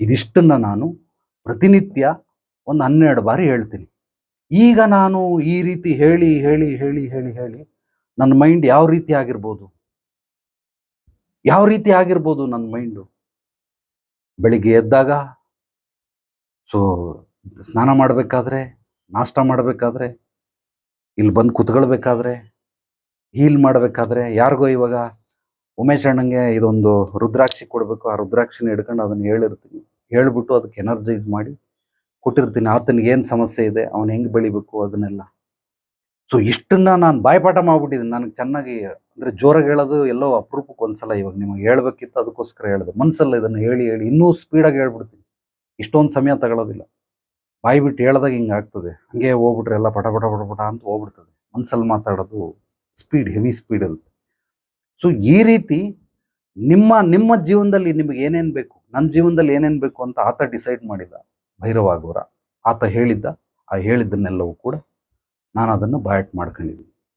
ಇದಿಷ್ಟನ್ನ ನಾನು ಪ್ರತಿನಿತ್ಯ ಒಂದು ಹನ್ನೆರಡು ಬಾರಿ ಹೇಳ್ತೀನಿ. ಈಗ ನಾನು ಈ ರೀತಿ ಹೇಳಿ ಹೇಳಿ ಹೇಳಿ ಹೇಳಿ ಹೇಳಿ ನನ್ನ ಮೈಂಡ್ ಯಾವ ರೀತಿ ಆಗಿರ್ಬೋದು? ಯಾವ ರೀತಿ ಆಗಿರ್ಬೋದು ನನ್ನ ಮೈಂಡು ಬೆಳಿಗ್ಗೆ ಎದ್ದಾಗ, ಸೊ ಸ್ನಾನ ಮಾಡಬೇಕಾದ್ರೆ, ನಾಷ್ಟ ಮಾಡಬೇಕಾದ್ರೆ, ಇಲ್ಲಿ ಬಂದು ಕುತ್ಕೊಳ್ಬೇಕಾದ್ರೆ ಹೀಲ್ ಮಾಡಬೇಕಾದ್ರೆ, ಯಾರಿಗೋ ಇವಾಗ ಉಮೇಶ್ ಅಣ್ಣಂಗೆ ಇದೊಂದು ರುದ್ರಾಕ್ಷಿ ಕೊಡಬೇಕು. ಆ ರುದ್ರಾಕ್ಷಿನ ಹಿಡ್ಕೊಂಡು ಅದನ್ನು ಹೇಳಿರ್ತೀನಿ. ಹೇಳ್ಬಿಟ್ಟು ಅದಕ್ಕೆ ಎನರ್ಜೈಸ್ ಮಾಡಿ ಕೊಟ್ಟಿರ್ತೀನಿ. ಆತನಿಗೆ ಏನು ಸಮಸ್ಯೆ ಇದೆ? ಅವನು ಹೆಂಗೆ ಬೆಳಿಬೇಕು ಅದನ್ನೆಲ್ಲ. ಸೊ ಇಷ್ಟನ್ನ ನಾನು ಬಾಯ್ಪಾಠ ಮಾಡ್ಬಿಟ್ಟಿದ್ದೀನಿ. ನನಗೆ ಚೆನ್ನಾಗಿ ಅಂದರೆ ಜೋರಾಗಿ ಹೇಳೋದು ಎಲ್ಲೋ ಅಪರೂಪಕ್ಕೆ ಒಂದ್ಸಲ ಇವಾಗ ನಿಮಗೆ ಹೇಳಬೇಕಿತ್ತು, ಅದಕ್ಕೋಸ್ಕರ ಹೇಳಿದೆ. ಮನಸ್ಸಲ್ಲ ಇದನ್ನು ಹೇಳಿ ಹೇಳಿ ಇನ್ನೂ ಸ್ಪೀಡಾಗಿ ಹೇಳ್ಬಿಡ್ತೀನಿ. ಇಷ್ಟೊಂದು ಸಮಯ ತಗೊಳ್ಳೋದಿಲ್ಲ ಬಾಯಿ ಬಿಟ್ಟು ಹೇಳ್ದಾಗ ಹಿಂಗೆ ಆಗ್ತದೆ. ಹಂಗೆ ಹೋಗ್ಬಿಟ್ರೆ ಎಲ್ಲ ಪಟ ಪಟ ಪಟ ಪಟ ಅಂತ ಹೋಗ್ಬಿಡ್ತದೆ. ಮನ್ಸಲ್ಲಿ ಮಾತಾಡೋದು ಸ್ಪೀಡ್ ಹೆವಿ ಸ್ಪೀಡ್ ಇರುತ್ತೆ ಸೊ ಈ ರೀತಿ ನಿಮ್ಮ ನಿಮ್ಮ ಜೀವನದಲ್ಲಿ ನಿಮಗೆ ಏನೇನು ಬೇಕು ನನ್ನ ಜೀವನದಲ್ಲಿ ಏನೇನು ಬೇಕು ಅಂತ ಆತ ಡಿಸೈಡ್ ಮಾಡಿದ ಭೈರವಾಗೋರ ಆತ ಹೇಳಿದ್ದ, ಆ ಹೇಳಿದ್ದನ್ನೆಲ್ಲವೂ ಕೂಡ ನಾನು ಅದನ್ನು ಬಾಯಟ್ ಮಾಡ್ಕೊಂಡಿದ್ದೀನಿ